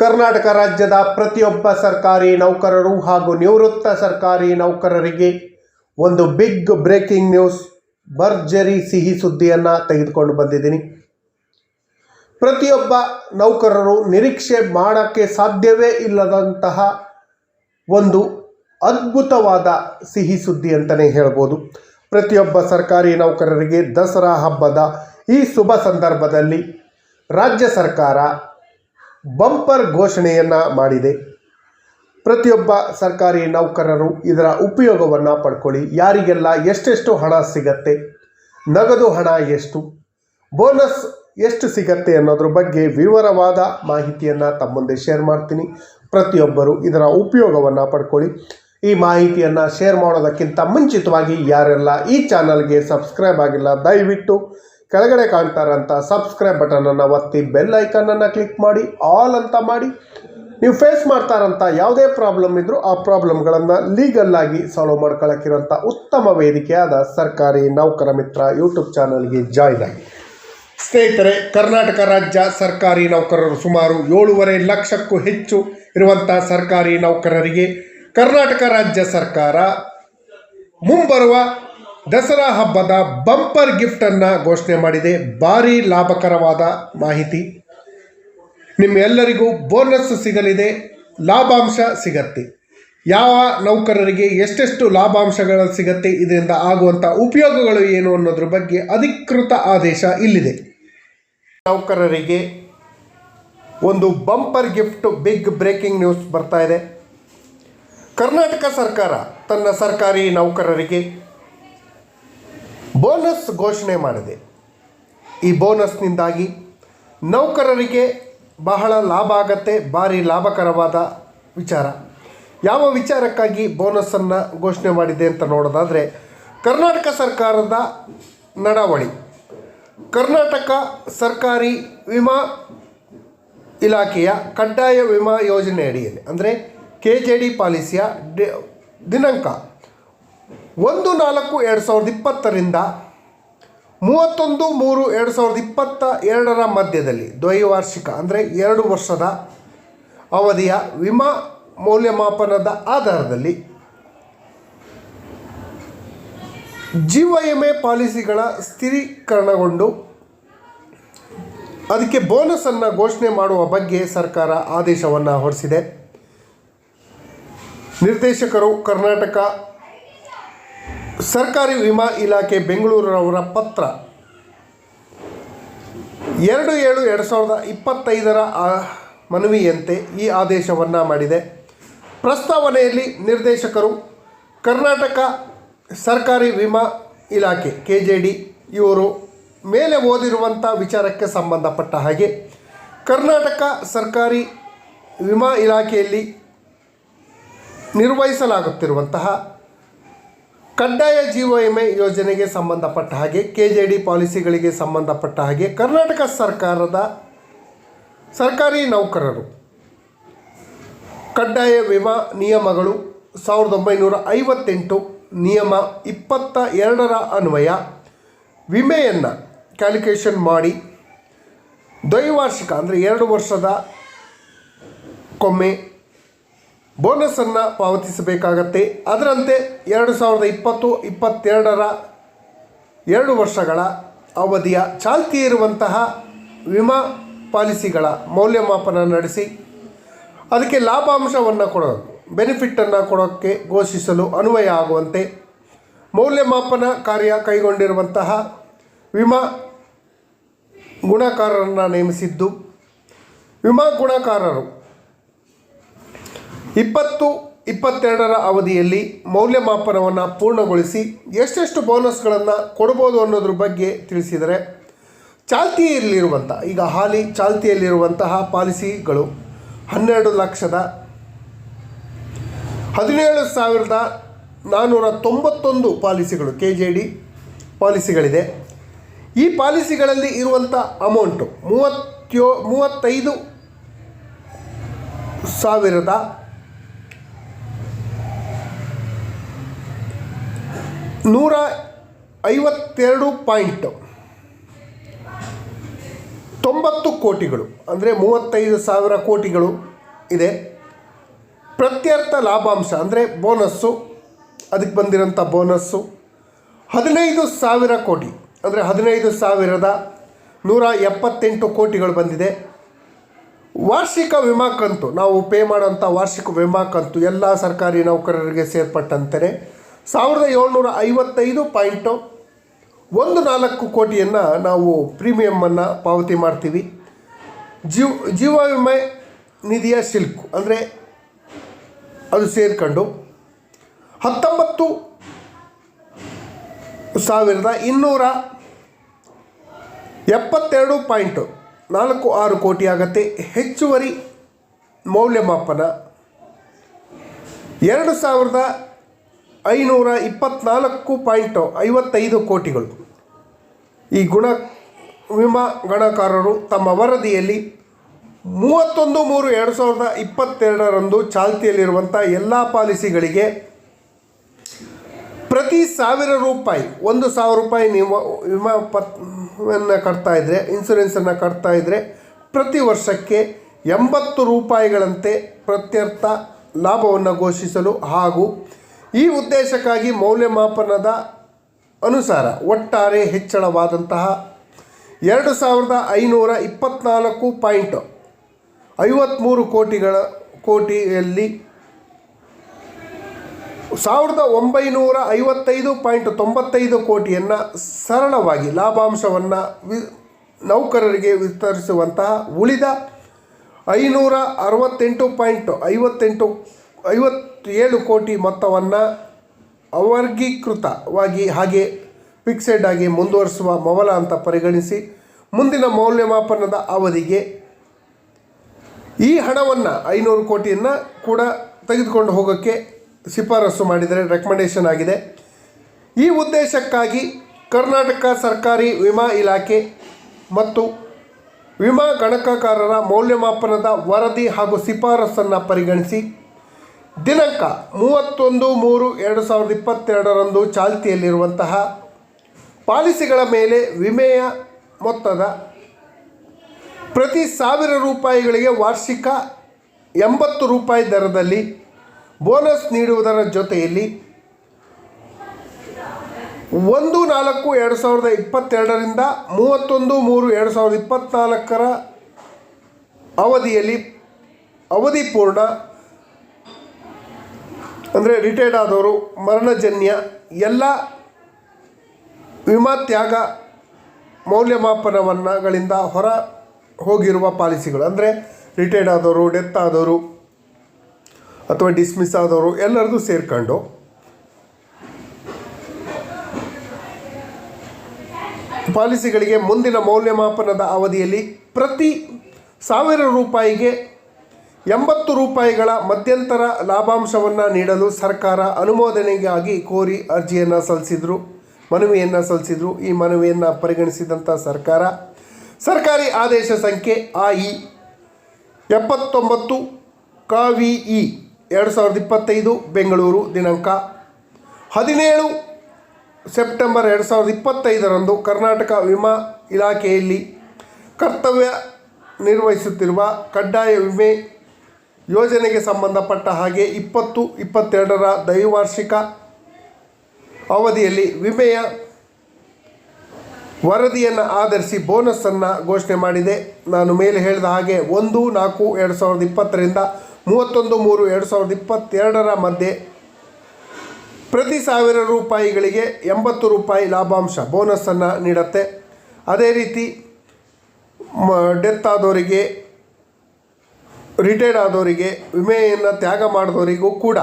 ಕರ್ನಾಟಕ ರಾಜ್ಯದ ಪ್ರತಿಯೊಬ್ಬ ಸರ್ಕಾರಿ ನೌಕರರು ಹಾಗೂ ನಿವೃತ್ತ ಸರ್ಕಾರಿ ನೌಕರರಿಗೆ ಒಂದು ಬಿಗ್ ಬ್ರೇಕಿಂಗ್ ನ್ಯೂಸ್, ಭರ್ಜರಿ ಸಿಹಿ ಸುದ್ದಿಯನ್ನು ತೆಗೆದುಕೊಂಡು ಬಂದಿದ್ದೀನಿ. ಪ್ರತಿಯೊಬ್ಬ ನೌಕರರು ನಿರೀಕ್ಷೆ ಮಾಡೋಕ್ಕೆ ಸಾಧ್ಯವೇ ಇಲ್ಲದಂತಹ ಒಂದು ಅದ್ಭುತವಾದ ಸಿಹಿ ಸುದ್ದಿ ಅಂತಲೇ ಹೇಳ್ಬೋದು. ಪ್ರತಿಯೊಬ್ಬ ಸರ್ಕಾರಿ ನೌಕರರಿಗೆ ದಸರಾ ಹಬ್ಬದ ಈ ಶುಭ ಸಂದರ್ಭದಲ್ಲಿ ರಾಜ್ಯ ಸರ್ಕಾರ ಬಂಪರ್ ಘೋಷಣೆಯನ್ನು ಮಾಡಿದೆ. ಪ್ರತಿಯೊಬ್ಬ ಸರ್ಕಾರಿ ನೌಕರರು ಇದರ ಉಪಯೋಗವನ್ನು ಪಡ್ಕೊಳ್ಳಿ. ಯಾರಿಗೆಲ್ಲ ಎಷ್ಟೆಷ್ಟು ಹಣ ಸಿಗತ್ತೆ, ನಗದು ಹಣ ಎಷ್ಟು, ಬೋನಸ್ ಎಷ್ಟು ಸಿಗತ್ತೆ ಅನ್ನೋದ್ರ ಬಗ್ಗೆ ವಿವರವಾದ ಮಾಹಿತಿಯನ್ನು ತಮ್ಮೊಂದೆ ಮುಂದೆ ಶೇರ್ ಮಾಡ್ತೀನಿ. ಪ್ರತಿಯೊಬ್ಬರು ಇದರ ಉಪಯೋಗವನ್ನು ಪಡ್ಕೊಳ್ಳಿ. ಈ ಮಾಹಿತಿಯನ್ನು ಶೇರ್ ಮಾಡೋದಕ್ಕಿಂತ ಮುಂಚಿತವಾಗಿ ಯಾರೆಲ್ಲ ಈ ಚಾನಲ್ಗೆ ಸಬ್ಸ್ಕ್ರೈಬ್ ಆಗಿಲ್ಲ, ದಯವಿಟ್ಟು ಕೆಳಗಡೆ ಕಾಣ್ತಾರಂಥ ಸಬ್ಸ್ಕ್ರೈಬ್ ಬಟನನ್ನು ಒತ್ತಿ ಬೆಲ್ ಐಕನನ್ನು ಕ್ಲಿಕ್ ಮಾಡಿ ಆಲ್ ಅಂತ ಮಾಡಿ. ನೀವು ಫೇಸ್ ಮಾಡ್ತಾರಂಥ ಯಾವುದೇ ಪ್ರಾಬ್ಲಮ್ ಇದ್ದರೂ ಆ ಪ್ರಾಬ್ಲಮ್ಗಳನ್ನು ಲೀಗಲ್ಲಾಗಿ ಸಾಲ್ವ್ ಮಾಡ್ಕೊಳ್ಳೋಕ್ಕಿರೋಂಥ ಉತ್ತಮ ವೇದಿಕೆಯಾದ ಸರ್ಕಾರಿ ನೌಕರ ಮಿತ್ರ ಯೂಟ್ಯೂಬ್ ಚಾನಲ್ಗೆ ಜಾಯ್ನ್ ಆಗಿ. ಸ್ನೇಹಿತರೆ, ಕರ್ನಾಟಕ ರಾಜ್ಯ ಸರ್ಕಾರಿ ನೌಕರರು ಸುಮಾರು ಏಳೂವರೆ ಲಕ್ಷಕ್ಕೂ ಹೆಚ್ಚು ಇರುವಂಥ ಸರ್ಕಾರಿ ನೌಕರರಿಗೆ ಕರ್ನಾಟಕ ರಾಜ್ಯ ಸರ್ಕಾರ ಮುಂಬರುವ ದಸರಾ ಹಬ್ಬದ ಬಂಪರ್ ಗಿಫ್ಟನ್ನು ಘೋಷಣೆ ಮಾಡಿದೆ. ಭಾರಿ ಲಾಭಕರವಾದ ಮಾಹಿತಿ. ನಿಮ್ಮೆಲ್ಲರಿಗೂ ಬೋನಸ್ ಸಿಗಲಿದೆ. ಲಾಭಾಂಶ ಸಿಗತ್ತೆ. ಯಾವ ನೌಕರರಿಗೆ ಎಷ್ಟೆಷ್ಟು ಲಾಭಾಂಶಗಳು ಸಿಗತ್ತೆ, ಇದರಿಂದ ಆಗುವಂಥ ಉಪಯೋಗಗಳು ಏನು ಅನ್ನೋದ್ರ ಬಗ್ಗೆ ಅಧಿಕೃತ ಆದೇಶ ಇಲ್ಲಿದೆ. ನೌಕರರಿಗೆ ಒಂದು bumper gift big breaking news ಬರ್ತಾ ಇದೆ. ಕರ್ನಾಟಕ ಸರ್ಕಾರ ತನ್ನ ಸರ್ಕಾರಿ ನೌಕರರಿಗೆ ಬೋನಸ್ ಘೋಷಣೆ ಮಾಡಿದೆ. ಈ ಬೋನಸ್ನಿಂದಾಗಿ ನೌಕರರಿಗೆ ಬಹಳ ಲಾಭ ಆಗತ್ತೆ, ಭಾರಿ ಲಾಭಕರವಾದ ವಿಚಾರ. ಯಾವ ವಿಚಾರಕ್ಕಾಗಿ ಬೋನಸನ್ನು ಘೋಷಣೆ ಮಾಡಿದೆ ಅಂತ ನೋಡೋದಾದರೆ, ಕರ್ನಾಟಕ ಸರ್ಕಾರದ ನಡಾವಳಿ. ಕರ್ನಾಟಕ ಸರ್ಕಾರಿ ವಿಮಾ ಇಲಾಖೆಯ ಕಡ್ಡಾಯ ವಿಮಾ ಯೋಜನೆ ಅಡಿಯಲ್ಲಿ, ಅಂದರೆ ಕೆ ಜೆ ಡಿ ಪಾಲಿಸಿಯ ದಿನಾಂಕ. ಒಂದು ನಾಲ್ಕು ಎರಡು ಸಾವಿರದ ಇಪ್ಪತ್ತರಿಂದ ಮೂವತ್ತೊಂದು ಮೂರು ಎರಡು ಸಾವಿರದ ಇಪ್ಪತ್ತ ಎರಡರ ಮಧ್ಯದಲ್ಲಿ ದ್ವೈವಾರ್ಷಿಕ ಅಂದರೆ ಎರಡು ವರ್ಷದ ಅವಧಿಯ ವಿಮಾ ಮೌಲ್ಯಮಾಪನದ ಆಧಾರದಲ್ಲಿ ಜೀವ ವಿಮೆ ಪಾಲಿಸಿಗಳ ಸ್ಥಿರೀಕರಣಗೊಂಡು ಅದಕ್ಕೆ ಬೋನಸನ್ನು ಘೋಷಣೆ ಮಾಡುವ ಬಗ್ಗೆ ಸರ್ಕಾರ ಆದೇಶವನ್ನು ಹೊರಡಿಸಿದೆ. ನಿರ್ದೇಶಕರು ಕರ್ನಾಟಕ ಸರ್ಕಾರಿ ವಿಮಾ ಇಲಾಖೆ ಬೆಂಗಳೂರವರ ಪತ್ರ. ಎರಡು ಏಳು ಎರಡು ಸಾವಿರದ ಇಪ್ಪತ್ತೈದರ ಮನವಿಯಂತೆ ಈ ಆದೇಶವನ್ನು ಮಾಡಿದೆ. ಪ್ರಸ್ತಾವನೆಯಲ್ಲಿ ನಿರ್ದೇಶಕರು ಕರ್ನಾಟಕ ಸರ್ಕಾರಿ ವಿಮಾ ಇಲಾಖೆ ಕೆ ಜೆ ಡಿ ಇವರು ಮೇಲೆ ಓದಿರುವಂಥ ವಿಚಾರಕ್ಕೆ ಸಂಬಂಧಪಟ್ಟ ಹಾಗೆ ಕರ್ನಾಟಕ ಸರ್ಕಾರಿ ವಿಮಾ ಇಲಾಖೆಯಲ್ಲಿ ನಿರ್ವಹಿಸಲಾಗುತ್ತಿರುವಂತಹ ಕಡ್ಡಾಯ ಜೀವ ವಿಮೆ ಯೋಜನೆಗೆ ಸಂಬಂಧಪಟ್ಟ ಹಾಗೆ ಕೆ ಜೆ ಡಿ ಪಾಲಿಸಿಗಳಿಗೆ ಸಂಬಂಧಪಟ್ಟ ಹಾಗೆ ಕರ್ನಾಟಕ ಸರ್ಕಾರದ ಸರ್ಕಾರಿ ನೌಕರರು. ಕಡ್ಡಾಯ ವಿಮಾ ನಿಯಮಗಳು ಸಾವಿರದ ಒಂಬೈನೂರ ಐವತ್ತೆಂಟು ನಿಯಮ ಇಪ್ಪತ್ತ ಎರಡರ ಅನ್ವಯ. ವಿಮೆಯನ್ನು ಕ್ಯಾಲ್ಕುಲೇಷನ್ ಮಾಡಿ ದ್ವೈವಾರ್ಷಿಕ ಅಂದರೆ ಎರಡು ವರ್ಷದ ಕೊಮ್ಮೆ ಬೋನಸನ್ನು ಪಾವತಿಸಬೇಕಾಗತ್ತೆ. ಅದರಂತೆ ಎರಡು ಸಾವಿರದ ಇಪ್ಪತ್ತು, ಇಪ್ಪತ್ತೆರಡರ ಎರಡು ವರ್ಷಗಳ ಅವಧಿಯ ಚಾಲ್ತಿ ಇರುವಂತಹ ವಿಮಾ ಪಾಲಿಸಿಗಳ ಮೌಲ್ಯಮಾಪನ ನಡೆಸಿ, ಅದಕ್ಕೆ ಲಾಭಾಂಶವನ್ನು ಕೊಡೋದು ಬೆನಿಫಿಟ್ಟನ್ನು ಕೊಡೋಕ್ಕೆ ಘೋಷಿಸಲು ಅನ್ವಯ ಆಗುವಂತೆ ಮೌಲ್ಯಮಾಪನ ಕಾರ್ಯ ಕೈಗೊಂಡಿರುವಂತಹ ವಿಮಾ ಗುಣಕಾರರನ್ನು ನೇಮಿಸಿದ್ದು, ವಿಮಾ ಗುಣಕಾರರು ಇಪ್ಪತ್ತು, ಇಪ್ಪತ್ತೆರಡರ ಅವಧಿಯಲ್ಲಿ ಮೌಲ್ಯಮಾಪನವನ್ನು ಪೂರ್ಣಗೊಳಿಸಿ ಎಷ್ಟೆಷ್ಟು ಬೋನಸ್ಗಳನ್ನು ಕೊಡ್ಬೋದು ಅನ್ನೋದ್ರ ಬಗ್ಗೆ ತಿಳಿಸಿದರೆ ಚಾಲ್ತಿಯಲ್ಲಿರುವಂಥ ಈಗ ಹಾಲಿ ಚಾಲ್ತಿಯಲ್ಲಿರುವಂತಹ ಪಾಲಿಸಿಗಳು ಹನ್ನೆರಡು ಲಕ್ಷದ ಹದಿನೇಳು ಸಾವಿರದ ನಾನ್ನೂರ ತೊಂಬತ್ತೊಂದು ಪಾಲಿಸಿಗಳು, ಕೆ ಜೆ ಡಿ ಪಾಲಿಸಿಗಳಿದೆ. ಈ ಪಾಲಿಸಿಗಳಲ್ಲಿ ಇರುವಂಥ ಅಮೌಂಟು ಮೂವತ್ತೋ ಮೂವತ್ತೈದು ಸಾವಿರದ ನೂರ ಐವತ್ತೆರಡು ಪಾಯಿಂಟ್ ತೊಂಬತ್ತು ಕೋಟಿಗಳು, ಅಂದರೆ ಮೂವತ್ತೈದು ಸಾವಿರ ಕೋಟಿಗಳು ಇದೆ. ಪ್ರತ್ಯರ್ಥ ಲಾಭಾಂಶ, ಅಂದರೆ ಬೋನಸ್ಸು, ಅದಕ್ಕೆ ಬಂದಿರೋಂಥ ಬೋನಸ್ಸು, ಹದಿನೈದು ಸಾವಿರ ಕೋಟಿ, ಅಂದರೆ ಹದಿನೈದು ಸಾವಿರದ ನೂರ ಎಪ್ಪತ್ತೆಂಟು ಕೋಟಿಗಳು ಬಂದಿದೆ. ವಾರ್ಷಿಕ ವಿಮಾ ಕಂತು, ನಾವು ಪೇ ಮಾಡೋಂಥ ವಾರ್ಷಿಕ ವಿಮಾ ಕಂತು ಎಲ್ಲ ಸರ್ಕಾರಿ ನೌಕರರಿಗೆ ಸೇರ್ಪಟ್ಟಂತೆ ಸಾವಿರದ ಏಳ್ನೂರ ಐವತ್ತೈದು ಪಾಯಿಂಟು ಒಂದು ನಾಲ್ಕು ಕೋಟಿಯನ್ನು ನಾವು ಪ್ರೀಮಿಯಮನ್ನು ಪಾವತಿ ಮಾಡ್ತೀವಿ. ಜೀವ ಜೀವ ವಿಮೆ ನಿಧಿಯ ಸಿಲ್ಕು, ಅಂದರೆ ಅದು ಸೇರಿಕೊಂಡು ಹತ್ತೊಂಬತ್ತು ಸಾವಿರದ ಇನ್ನೂರ ಎಪ್ಪತ್ತೆರಡು ಪಾಯಿಂಟು ನಾಲ್ಕು ಆರು ಕೋಟಿ ಆಗತ್ತೆ. ಹೆಚ್ಚುವರಿ ಮೌಲ್ಯಮಾಪನ ಎರಡು ಸಾವಿರದ ಐನೂರ ಇಪ್ಪತ್ತ್ನಾಲ್ಕು ಪಾಯಿಂಟು ಐವತ್ತೈದು ಕೋಟಿಗಳು. ಈ ಗುಣ ವಿಮಾ ಗಣಕಾರರು ತಮ್ಮ ವರದಿಯಲ್ಲಿ ಮೂವತ್ತೊಂದು ಮೂರು ಎರಡು ಸಾವಿರದ ಇಪ್ಪತ್ತೆರಡರಂದು ಚಾಲ್ತಿಯಲ್ಲಿರುವಂಥ ಎಲ್ಲ ಪಾಲಿಸಿಗಳಿಗೆ ಪ್ರತಿ ಸಾವಿರ ರೂಪಾಯಿ, ಒಂದು ಸಾವಿರ ರೂಪಾಯಿ ನೀವು ವಿಮಾ ಪತ್ವನ್ನು ಕಟ್ತಾ ಇದ್ದರೆ ಇನ್ಸೂರೆನ್ಸನ್ನು ಕಟ್ತಾ ಇದ್ದರೆ ಪ್ರತಿ ವರ್ಷಕ್ಕೆ ಎಂಬತ್ತು ರೂಪಾಯಿಗಳಂತೆ ಪ್ರತ್ಯರ್ಥ ಲಾಭವನ್ನು ಘೋಷಿಸಲು ಹಾಗೂ ಈ ಉದ್ದೇಶಕ್ಕಾಗಿ ಮೌಲ್ಯಮಾಪನದ ಅನುಸಾರ ಒಟ್ಟಾರೆ ಹೆಚ್ಚಳವಾದಂತಹ ಎರಡು ಸಾವಿರದ ಐನೂರ ಇಪ್ಪತ್ತ್ನಾಲ್ಕು ಪಾಯಿಂಟ್ ಐವತ್ತ್ಮೂರು ಕೋಟಿಗಳ ಕೋಟಿಯಲ್ಲಿ ಸಾವಿರದ ಒಂಬೈನೂರ ಐವತ್ತೈದು ಪಾಯಿಂಟ್ ತೊಂಬತ್ತೈದು ಕೋಟಿಯನ್ನು ಸರಳವಾಗಿ ಲಾಭಾಂಶವನ್ನು ವಿ ನೌಕರರಿಗೆ ವಿತರಿಸುವಂತಹ ಉಳಿದ ಐನೂರ ಅರವತ್ತೆಂಟು ಪಾಯಿಂಟ್ ಐವತ್ತೆಂಟು ಐವತ್ತೇಳು ಕೋಟಿ ಮೊತ್ತವನ್ನು ಅವರ್ಗೀಕೃತವಾಗಿ ಹಾಗೆ ಫಿಕ್ಸೆಡ್ ಆಗಿ ಮುಂದುವರಿಸುವ ಮೊದಲ ಅಂತ ಪರಿಗಣಿಸಿ ಮುಂದಿನ ಮೌಲ್ಯಮಾಪನದ ಅವಧಿಗೆ ಈ ಹಣವನ್ನು ಐನೂರು ಕೋಟಿಯನ್ನು ಕೂಡ ತೆಗೆದುಕೊಂಡು ಹೋಗೋಕ್ಕೆ ಶಿಫಾರಸು ಮಾಡಿದರೆ ರೆಕಮೆಂಡೇಷನ್ ಆಗಿದೆ. ಈ ಉದ್ದೇಶಕ್ಕಾಗಿ ಕರ್ನಾಟಕ ಸರ್ಕಾರಿ ವಿಮಾ ಇಲಾಖೆ ಮತ್ತು ವಿಮಾ ಗಣಕಕಾರರ ಮೌಲ್ಯಮಾಪನದ ವರದಿ ಹಾಗೂ ಶಿಫಾರಸನ್ನು ಪರಿಗಣಿಸಿ ದಿನಾಂಕ ಮೂವತ್ತೊಂದು ಮೂರು ಎರಡು ಸಾವಿರದ ಇಪ್ಪತ್ತೆರಡರಂದು ಚಾಲ್ತಿಯಲ್ಲಿರುವಂತಹ ಪಾಲಿಸಿಗಳ ಮೇಲೆ ವಿಮೆಯ ಮೊತ್ತದ ಪ್ರತಿ ಸಾವಿರ ರೂಪಾಯಿಗಳಿಗೆ ವಾರ್ಷಿಕ ಎಂಬತ್ತು ರೂಪಾಯಿ ದರದಲ್ಲಿ ಬೋನಸ್ ನೀಡುವುದರ ಜೊತೆಯಲ್ಲಿ ಒಂದು ನಾಲ್ಕು ಎರಡು ಸಾವಿರದ ಇಪ್ಪತ್ತೆರಡರಿಂದ ಮೂವತ್ತೊಂದು ಮೂರು ಎರಡು ಸಾವಿರದ ಇಪ್ಪತ್ತ್ನಾಲ್ಕರ ಅವಧಿಯಲ್ಲಿ ಅವಧಿ ಪೂರ್ಣ ಅಂದರೆ ರಿಟೈರ್ಡ್ ಆದವರು, ಮರಣಜನ್ಯ, ಎಲ್ಲ ವಿಮಾ ತ್ಯಾಗ ಮೌಲ್ಯಮಾಪನವನ್ನಗಳಿಂದ ಹೊರ ಹೋಗಿರುವ ಪಾಲಿಸಿಗಳು, ಅಂದರೆ ರಿಟೈರ್ಡ್ ಆದವರು ಡೆತ್ ಆದವರು, ಅಥವಾ ಡಿಸ್ಮಿಸ್ ಆದವರು ಎಲ್ಲರದು ಸೇರಿಕೊಂಡು ಪಾಲಿಸಿಗಳಿಗೆ ಮುಂದಿನ ಮೌಲ್ಯಮಾಪನದ ಅವಧಿಯಲ್ಲಿ ಪ್ರತಿ ಸಾವಿರ ರೂಪಾಯಿಗೆ ಎಂಬತ್ತು ರೂಪಾಯಿಗಳ ಮಧ್ಯಂತರ ಲಾಭಾಂಶವನ್ನು ನೀಡಲು ಸರ್ಕಾರ ಅನುಮೋದನೆಗಾಗಿ ಕೋರಿ ಅರ್ಜಿಯನ್ನು ಸಲ್ಲಿಸಿದರು, ಮನವಿಯನ್ನು ಸಲ್ಲಿಸಿದರು. ಈ ಮನವಿಯನ್ನು ಪರಿಗಣಿಸಿದಂಥ ಸರ್ಕಾರ, ಸರ್ಕಾರಿ ಆದೇಶ ಸಂಖ್ಯೆ ಆ ಇ ಎಪ್ಪತ್ತೊಂಬತ್ತು, ಕಾವಿ ಇ ಎರಡು ಸಾವಿರದ ಇಪ್ಪತ್ತೈದು, ಬೆಂಗಳೂರು ದಿನಾಂಕ ಹದಿನೇಳು ಸೆಪ್ಟೆಂಬರ್ ಎರಡು ಸಾವಿರದ ಇಪ್ಪತ್ತೈದರಂದು ಕರ್ನಾಟಕ ವಿಮಾ ಇಲಾಖೆಯಲ್ಲಿ ಕರ್ತವ್ಯ ನಿರ್ವಹಿಸುತ್ತಿರುವ ಕಡ್ಡಾಯ ವಿಮೆ ಯೋಜನೆಗೆ ಸಂಬಂಧಪಟ್ಟ ಹಾಗೆ ಇಪ್ಪತ್ತು, ಇಪ್ಪತ್ತೆರಡರ ದ್ವೈವಾರ್ಷಿಕ ಅವಧಿಯಲ್ಲಿ ವಿಮೆಯ ವರದಿಯನ್ನು ಆಧರಿಸಿ ಬೋನಸನ್ನು ಘೋಷಣೆ ಮಾಡಿದೆ. ನಾನು ಮೇಲೆ ಹೇಳಿದ ಹಾಗೆ ಒಂದು, ನಾಲ್ಕು, ಎರಡು ಸಾವಿರದ ಇಪ್ಪತ್ತರಿಂದ ಮೂವತ್ತೊಂದು, ಮೂರು, ಎರಡು ಸಾವಿರದ ಇಪ್ಪತ್ತೆರಡರ ಮಧ್ಯೆ ಪ್ರತಿ ಸಾವಿರ ರೂಪಾಯಿಗಳಿಗೆ ಎಂಬತ್ತು ರೂಪಾಯಿ ಲಾಭಾಂಶ ಬೋನಸನ್ನು ನೀಡುತ್ತೆ. ಅದೇ ರೀತಿ ಡೆತ್ ಆದವರಿಗೆ ರಿಟೈರ್ಡ್ ಆದವರಿಗೆ, ವಿಮೆಯನ್ನು ತ್ಯಾಗ ಮಾಡಿದವರಿಗೂ ಕೂಡ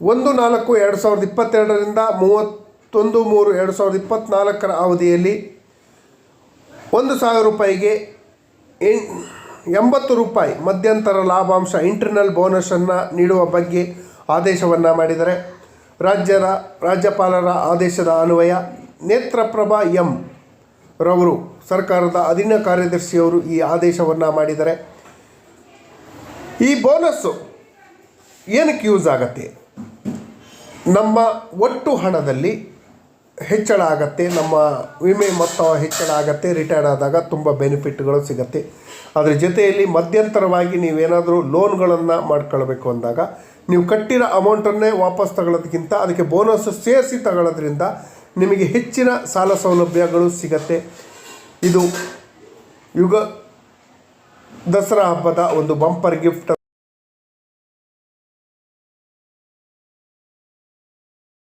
ಒಂದು ನಾಲ್ಕು ಎರಡು ಸಾವಿರದ ಇಪ್ಪತ್ತೆರಡರಿಂದ ಮೂವತ್ತೊಂದು ಮೂರು ಎರಡು ಸಾವಿರದ ಇಪ್ಪತ್ತ್ನಾಲ್ಕರ ಅವಧಿಯಲ್ಲಿ ಒಂದು ಸಾವಿರ ರೂಪಾಯಿಗೆ ಎಂಬತ್ತು ರೂಪಾಯಿ ಮಧ್ಯಂತರ ಲಾಭಾಂಶ ಇಂಟರ್ನಲ್ ಬೋನಸನ್ನು ನೀಡುವ ಬಗ್ಗೆ ಆದೇಶವನ್ನು ಮಾಡಿದರೆ, ರಾಜ್ಯದ ರಾಜ್ಯಪಾಲರ ಆದೇಶದ ಅನ್ವಯ ನೇತ್ರಪ್ರಭಾ ಎಂ ರವರು, ಸರ್ಕಾರದ ಅಧೀನ ಕಾರ್ಯದರ್ಶಿಯವರು ಈ ಆದೇಶವನ್ನು ಮಾಡಿದ್ದಾರೆ ಈ ಬೋನಸ್ಸು ಏನಕ್ಕೆ ಯೂಸ್ ಆಗತ್ತೆ? ನಮ್ಮ ಒಟ್ಟು ಹಣದಲ್ಲಿ ಹೆಚ್ಚಳ ಆಗತ್ತೆ, ನಮ್ಮ ವಿಮೆ ಮೊತ್ತ ಹೆಚ್ಚಳ ಆಗತ್ತೆ, ರಿಟೈರ್ಡ್ ಆದಾಗ ತುಂಬ ಬೆನಿಫಿಟ್ಗಳು ಸಿಗತ್ತೆ. ಅದರ ಜೊತೆಯಲ್ಲಿ ಮಧ್ಯಂತರವಾಗಿ ನೀವೇನಾದರೂ ಲೋನ್ಗಳನ್ನು ಮಾಡ್ಕೊಳ್ಬೇಕು ಅಂದಾಗ ನೀವು ಕಟ್ಟಿರೋ ಅಮೌಂಟನ್ನೇ ವಾಪಸ್ ತಗೊಳ್ಳೋದಕ್ಕಿಂತ ಅದಕ್ಕೆ ಬೋನಸ್ ಸೇರಿಸಿ ತಗೊಳ್ಳೋದ್ರಿಂದ ನಿಮಗೆ ಹೆಚ್ಚಿನ ಸಾಲ ಸೌಲಭ್ಯಗಳು ಸಿಗತ್ತೆ. ಇದು ಯುಗ ದಸರಾ ಹಬ್ಬದ ಒಂದು ಬಂಪರ್ ಗಿಫ್ಟ್